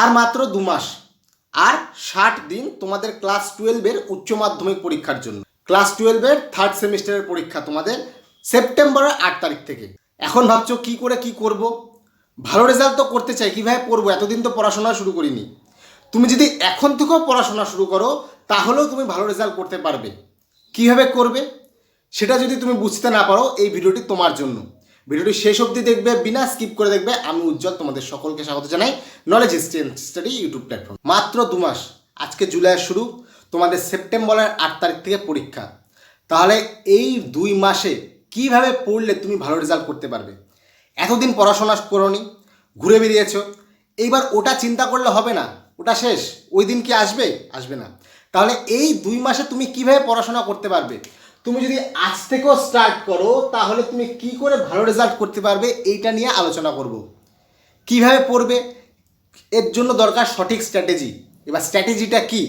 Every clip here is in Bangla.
আর মাত্র দু মাস। আর ষাট দিন তোমাদের ক্লাস টুয়েলভের উচ্চ মাধ্যমিক পরীক্ষার জন্য। ক্লাস টুয়েলভের থার্ড সেমিস্টারের পরীক্ষা তোমাদের সেপ্টেম্বরের আট তারিখ থেকে। এখন ভাবছ কি করে কি করব? ভালো রেজাল্ট তো করতে চাই, কীভাবে পড়ব? এতদিন তো পড়াশোনা শুরু করিনি। তুমি যদি এখন থেকেও পড়াশোনা শুরু করো, তাহলেও তুমি ভালো রেজাল্ট করতে পারবে। কীভাবে করবে? সেটা যদি তুমি বুঝতে না পারো, এই ভিডিওটি তোমার জন্য। ভিডিওটি শেষ অবধি দেখবে, বিনা স্কিপ করে দেখবে, আমি উজ্জ্বল তোমাদের সকলকে স্বাগত জানাই নলেজ স্টাডি ইউটিউব প্ল্যাটফর্ম মাত্র দু মাস, আজকে জুলাইয়ের শুরু, তোমাদের সেপ্টেম্বরের আট তারিখ থেকে পরীক্ষা। তাহলে এই দুই মাসে কীভাবে পড়লে তুমি ভালো রেজাল্ট করতে পারবে? এতদিন পড়াশোনা করনি, ঘুরে বেরিয়েছ, এইবার ওটা চিন্তা করলে হবে না, ওটা শেষ, ওই দিন কি আসবে? আসবে না। তাহলে এই দুই মাসে তুমি কীভাবে পড়াশোনা করতে পারবে? তুমি যদি আজ থেকেও স্টার্ট করো, তাহলে তুমি কি করে ভালো রেজাল্ট করতে পারবে এইটা নিয়ে আলোচনা করব। কীভাবে পড়বে? এর জন্য দরকার সঠিক স্ট্র্যাটেজি এবার স্ট্র্যাটেজিটা কি?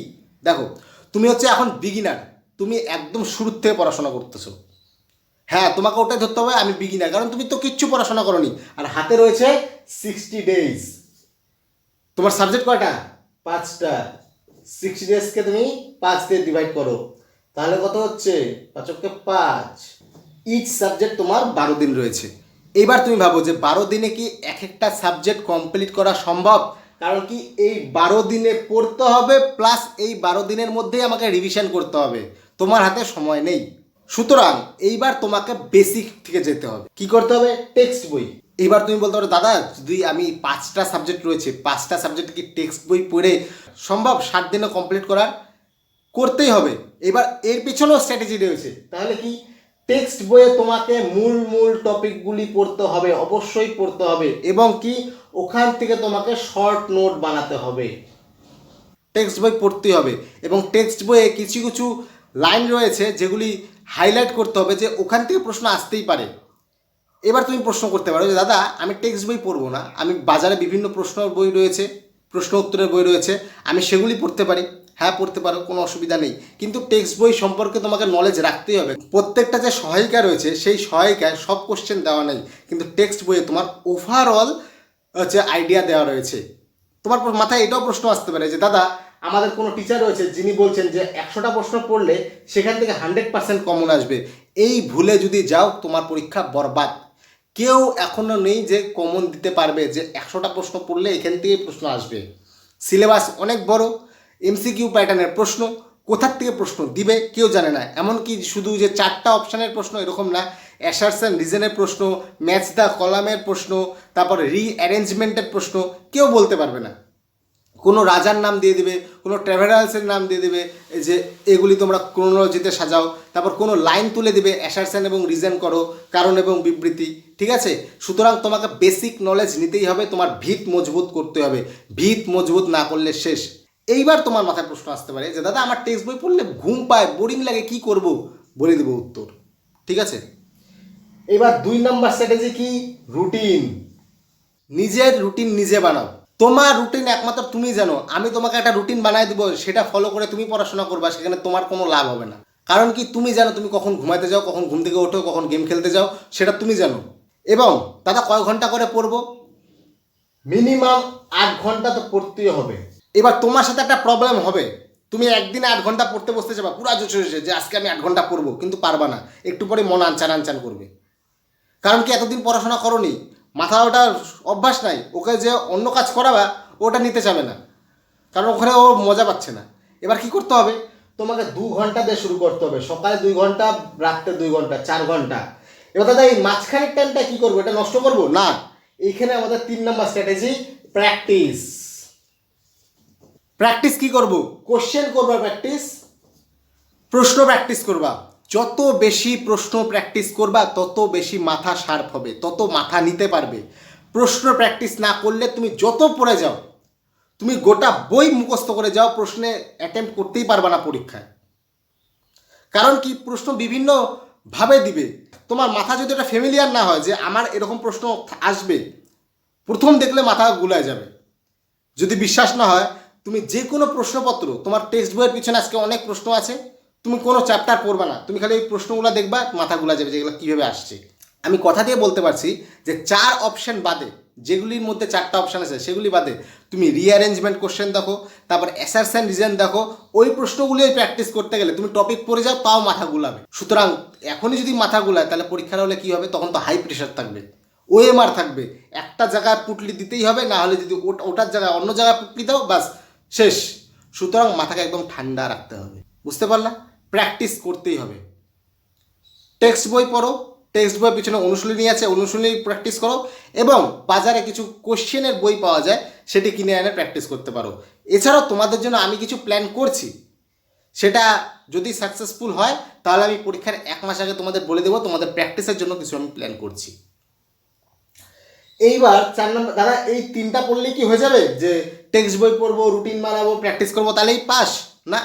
দেখো, তুমি হচ্ছে এখন বিগিনার তুমি একদম শুরুর থেকে পড়াশোনা করতেছো। হ্যাঁ তোমাকে ওটাই ধরতে হবে, আমি বিগিনার কারণ তুমি তো কিচ্ছু পড়াশোনা করনি। আর হাতে রয়েছে সিক্সটি ডেজ তোমার সাবজেক্ট কয়টা? পাঁচটা। সিক্সটি ডেজকে তুমি পাঁচ দিয়ে ডিভাইড করো। তাহলে কত হচ্ছে? পাঁচককে পাঁচ। ইচ সাবজেক্ট তোমার বারো দিন রয়েছে। এবার তুমি ভাবো যে বারো দিনে কি এক একটা সাবজেক্ট কমপ্লিট করা সম্ভব? কারণ কি এই বারো দিনে পড়তে হবে প্লাস এই বারো দিনের মধ্যেই আমাকে রিভিশন করতে হবে। তোমার হাতে সময় নেই। সুতরাং এইবার তোমাকে বেসিক থেকে যেতে হবে। কি করতে হবে? টেক্সট বই। এইবার তুমি বলতে পারো, দাদা, যদি আমি পাঁচটা সাবজেক্ট রয়েছে, পাঁচটা সাবজেক্ট কি টেক্সট বই পড়ে সম্ভব? ষাট দিনে কমপ্লিট করার? করতেই হবে। এবার এর পিছনেও স্ট্র্যাটেজি রয়েছে। তাহলে কি? টেক্সট বইয়ে তোমাকে মূল মূল টপিকগুলি পড়তে হবে, অবশ্যই পড়তে হবে এবং কি? ওখান থেকে তোমাকে শর্ট নোট বানাতে হবে। টেক্সট বই পড়তেই হবে এবং টেক্সট বইয়ে কিছু কিছু লাইন রয়েছে যেগুলি হাইলাইট করতে হবে যে ওখান থেকে প্রশ্ন আসতেই পারে। এবার তুমি প্রশ্ন করতে পারো যে, দাদা, আমি টেক্সট বই পড়ব না। আমি বাজারে বিভিন্ন প্রশ্ন বই রয়েছে, প্রশ্ন উত্তরের বই রয়েছে, আমি সেগুলি পড়তে পারি। হ্যাঁ পড়তে পারো, কোনো অসুবিধা নেই। কিন্তু টেক্সট বই সম্পর্কে তোমাকে নলেজ রাখতেই হবে। প্রত্যেকটা যে সহায়িকা রয়েছে, সেই সহায়িকায় সব কোশ্চেন দেওয়া নেই। কিন্তু টেক্সট বইয়ে তোমার ওভারঅল হচ্ছে আইডিয়া দেওয়া রয়েছে। তোমার মাথায় এটাও প্রশ্ন আসতে পারে যে, দাদা, আমাদের কোনো টিচার রয়েছে যিনি বলছেন যে, একশোটা প্রশ্ন পড়লে সেখান থেকে হান্ড্রেড পার্সেন্ট কমন আসবে। এই ভুলে যদি যাও, তোমার পরীক্ষা বরবাদ। কেউ এখনও নেই যে কমন দিতে পারবে যে, একশোটা প্রশ্ন পড়লে এখান থেকে প্রশ্ন আসবে। সিলেবাস অনেক বড় এমসিকিউ প্যাটার্নের প্রশ্ন, কোথার থেকে প্রশ্ন দিবে, কেউ জানে না। এমনকি শুধু যে চারটা অপশানের প্রশ্ন এরকম না অ্যাসারশন রিজনের প্রশ্ন ম্যাচ দ্য কলামের প্রশ্ন, তারপরে রিঅ্যারেঞ্জমেন্টের প্রশ্ন, কেউ বলতে পারবে না। কোনো রাজার নাম দিয়ে দেবে, কোনো ট্রাভেলার্সের নাম দিয়ে দেবে যে এগুলি তোমরা ক্রোনোলজিতে সাজাও, তারপর কোনো লাইন তুলে দেবে অ্যাসারশন এবং রিজন করো, কারণ এবং বিবৃতি, ঠিক আছে? সুতরাং তোমাকে বেসিক নলেজ নিতেই হবে, তোমার ভিত মজবুত করতে হবে। ভিত মজবুত না করলে শেষ। এইবার তোমার মাথায় প্রশ্ন আসতে পারে যে, দাদা, আমার টেক্সট বই পড়লে ঘুম পায় বোরিং লাগে, কি করব? বলে দেবো উত্তর। ঠিক আছে? এবার দুই নাম্বার স্ট্র্যাটেজি কি? রুটিন নিজের রুটিন নিজে বানাও। তোমার রুটিন একমাত্র তুমি জানো। আমি তোমাকে একটা রুটিন বানাই দেবো, সেটা ফলো করে তুমি পড়াশোনা করবা, সেখানে তোমার কোনো লাভ হবে না। কারণ কি, তুমি জানো তুমি কখন ঘুমাতে যাও, কখন ঘুম থেকে ওঠো, কখন গেম খেলতে যাও, সেটা তুমি জানো। এবং, দাদা, কয় ঘণ্টা করে পড়ব? মিনিমাম আট ঘণ্টা তো পড়তেই হবে। এবার তোমার সাথে একটা প্রবলেম হবে। তুমি একদিনে আট ঘণ্টা পড়তে বসতে যাবা, পুরা জোশ হয়েছে যে আজকে আমি আট ঘণ্টা পড়ব, কিন্তু পারবা না। একটু পরে মন আনচান আনচান করবে। কারণ কি এতদিন পড়াশোনা করনি মাথা ওটা অভ্যাস নাই, ওকে যে অন্য কাজ করাবা, ওটা নিতে চাবে না। কারণ ওখানে ও মজা পাচ্ছে না। এবার কি করতে হবে? তোমাকে দু ঘণ্টা দিয়ে শুরু করতে হবে। সকালে দুই ঘণ্টা, রাত্রে দুই ঘণ্টা, চার ঘণ্টা। এবার দাদা, এই মাঝখানের টাইমটা কী করব? এটা নষ্ট করব? না। এইখানে আমাদের তিন নম্বর স্ট্র্যাটেজি প্র্যাকটিস প্র্যাকটিস কি করব? কোশ্চেন করবা প্র্যাকটিস প্রশ্ন প্র্যাকটিস করবা। যত বেশি প্রশ্ন প্র্যাকটিস করবা, তত বেশি মাথা শার্প হবে, তত মাথা নিতে পারবে। প্রশ্ন প্র্যাকটিস না করলে তুমি যত পড়ে যাও, তুমি গোটা বই মুখস্থ করে যাও, প্রশ্নে অ্যাটেম্প করতেই পারবা না পরীক্ষায়। কারণ কি? প্রশ্ন বিভিন্ন ভাবে দিবে। তোমার মাথা যদি এটা ফ্যামিলিয়ার না হয় যে আমার এরকম প্রশ্ন আসবে, প্রথম দেখলে মাথা গুলায় যাবে। যদি বিশ্বাস না হয় তুমি যে কোনো প্রশ্নপত্র, তোমার টেক্সট বইয়ের পিছনে আজকে অনেক প্রশ্ন আছে, তুমি কোনো চ্যাপ্টার পড়বে না। তুমি খালি এই প্রশ্নগুলো দেখবা, মাথা গুলা যাবে যেগুলো কীভাবে আসছে। আমি কথা দিয়ে বলতে পারছি যে চার অপশন বাদে, যেগুলির মধ্যে চারটা অপশান আছে, সেগুলি বাদে তুমি রিঅ্যারেঞ্জমেন্ট কোশ্চেন দেখো, তারপর অ্যাসারশন রিজন দেখো, ওই প্রশ্নগুলি প্র্যাকটিস করতে গেলে তুমি টপিক পড়ে যাও, তাও মাথা গুলাবে সুতরাং এখনই যদি মাথা গুলায় তাহলে পরীক্ষার হলে কী হবে? তখন তো হাই প্রেশার থাকবে। ওএমআর থাকবে। একটা জায়গায় পুটলি দিতেই হবে, না হলে যদি ওটা- ওটার জায়গায় অন্য জায়গায় পুটলি দাও বাস শেষ। সুতরাং মাথাকে একদম ঠান্ডা রাখতে হবে। বুঝতে পারলা? প্র্যাকটিস করতেই হবে। টেক্সট বই পড়ো। টেক্সট বইয়ের পিছনে অনুশীলনী আছে, অনুশীলনী প্র্যাকটিস করো এবং বাজারে কিছু কোশ্চেনের বই পাওয়া যায়, সেটি কিনে এনে প্র্যাকটিস করতে পারো। এছাড়াও তোমাদের জন্য আমি কিছু প্ল্যান করছি। সেটা যদি সাকসেসফুল হয়, তাহলে আমি পরীক্ষার এক মাস আগে তোমাদের বলে দেবো, তোমাদের প্র্যাকটিসের জন্য কিছু আমি প্ল্যান করছি। এইবার চার নম্বর দাদা, এই তিনটা পড়লেই কি হয়ে যাবে? যে টেক্সট বই পড়ব রুটিন বানাবো প্র্যাকটিস করব, তাহলেই পাস না?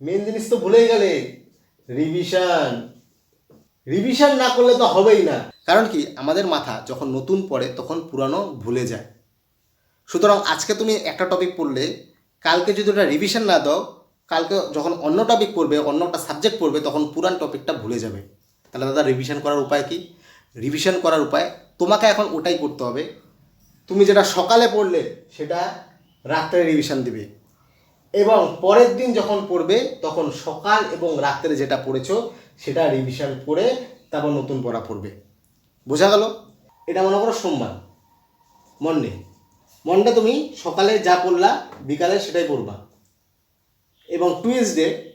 মেন জিনিস তো ভুলেই গেলে। রিভিশন রিভিশন না করলে তো হবেই না। কারণ কি? আমাদের মাথা যখন নতুন পড়ে, তখন পুরানো ভুলে যায়। সুতরাং আজকে তুমি একটা টপিক পড়লে, কালকে যদি ওটা রিভিশন না দাও, কালকে যখন অন্য টপিক পড়বে অন্য একটা সাবজেক্ট পড়বে, তখন পুরান টপিকটা ভুলে যাবে। তাহলে দাদা রিভিশন করার উপায় কি? রিভিশন করার উপায়, তোমাকে এখন ওটাই করতে হবে। তুমি যেটা সকালে পড়লে, সেটা রাত্রে রিভিশন দিবে। এবং পরের দিন যখন পড়বে, তখন সকাল এবং রাত্রে যেটা পড়েছ, সেটা রিভিশন করে তারপর নতুন পড়া পড়বে। বোঝা গেল? এটা মনে করো সোমবার। মন্ডে মন্ডে তুমি সকালে যা পড়লা, বিকালে সেটাই পড়বা। এবং টুইসডে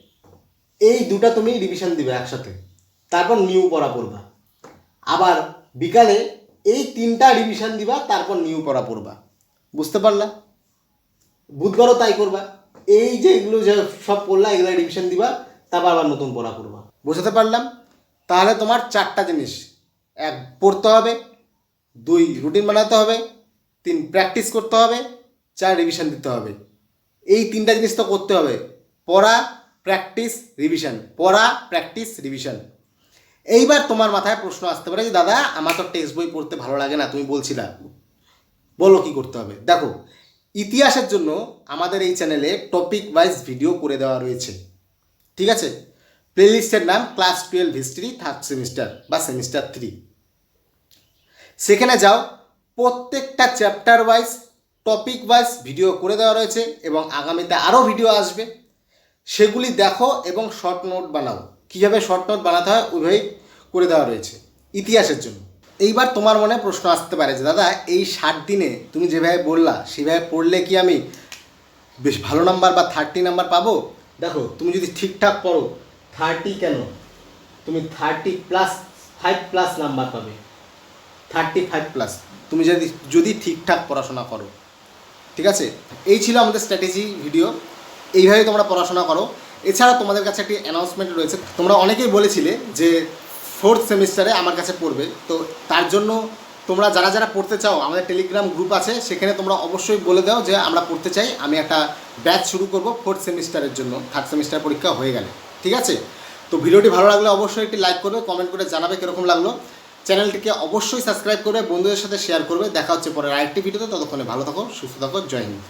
এই দুটা তুমি রিভিশন দিবে একসাথে। তারপর নিউ পড়া পড়বা। আবার বিকালে এই তিনটা রিভিশন দিবা, তারপর নিউ পড়া পড়বা। বুঝতে পারলা? বুধবারও তাই করবা। এই যে এগুলো যে সব পড়লা এগুলো রিভিশন দিবা, তারপর আবার নতুন পড়া করবা। বোঝাতে পারলাম? তাহলে তোমার চারটা জিনিস। এক, পড়তে হবে। দুই রুটিন বানাতে হবে। তিন প্র্যাকটিস করতে হবে। চার রিভিশন দিতে হবে। এই তিনটা জিনিস তো করতে হবে। পড়া প্র্যাকটিস রিভিশন পড়া প্র্যাকটিস রিভিশন এইবার তোমার মাথায় প্রশ্ন আসতে পারে যে, দাদা, আমার তো টেক্সট বই পড়তে ভালো লাগে না, তুমি বলছিলা। বলো কি করতে হবে। দেখো ইতিহাসের জন্য আমাদের এই চ্যানেলে টপিক ওয়াইজ ভিডিও করে দেওয়া রয়েছে। ঠিক আছে? প্লেলিস্টের নাম class twelve history third semester বা সেমিস্টার থ্রি সেখানে যাও, প্রত্যেকটা chapter wise topic wise video করে দেওয়া রয়েছে এবং আগামীতে আরও ভিডিও আসবে। সেগুলি দেখো এবং শর্ট নোট বানাও। কীভাবে শর্ট নোট বানাতে হয়, ওইভাবেই করে দেওয়া রয়েছে। ইতিহাসের জন্য। এইবার তোমার মনে প্রশ্ন আসতে পারে যে, দাদা, এই ষাট দিনে তুমি যেভাবে বললা সেভাবে পড়লে কি আমি বেশ ভালো নাম্বার বা থার্টি নাম্বার পাবো? দেখো, তুমি যদি ঠিকঠাক পড়ো থার্টি কেন? তুমি thirty plus five plus number পাবে। থার্টি ফাইভ প্লাস তুমি যদি যদি ঠিকঠাক পড়াশোনা করো। ঠিক আছে? এই ছিল আমাদের স্ট্র্যাটেজি ভিডিও এইভাবে তোমরা পড়াশোনা করো। এছাড়া তোমাদের কাছে একটি অ্যানাউন্সমেন্ট রয়েছে। তোমরা অনেকেই বলেছিলে যে ফোর্থ সেমিস্টারে আমার কাছে পড়বে। তো তার জন্য তোমরা যারা যারা পড়তে চাও, আমাদের টেলিগ্রাম গ্রুপ আছে, সেখানে তোমরা অবশ্যই বলে দাও যে আমরা পড়তে চাই। আমি একটা ব্যাচ শুরু করব ফোর্থ সেমিস্টারের জন্য। থার্ড সেমিস্টার পরীক্ষা হয়ে গেলে। ঠিক আছে? তো ভিডিওটি ভালো লাগলে অবশ্যই একটি লাইক করবে কমেন্ট করে জানাবে কীরকম লাগল। চ্যানেলটিকে অবশ্যই সাবস্ক্রাইব করবে, বন্ধুদের সাথে শেয়ার করবে। দেখা হচ্ছে পরে আরেকটি ভিডিওতে ততক্ষণে ভালো থাকো, সুস্থ থাকো, জয় হিন্দ।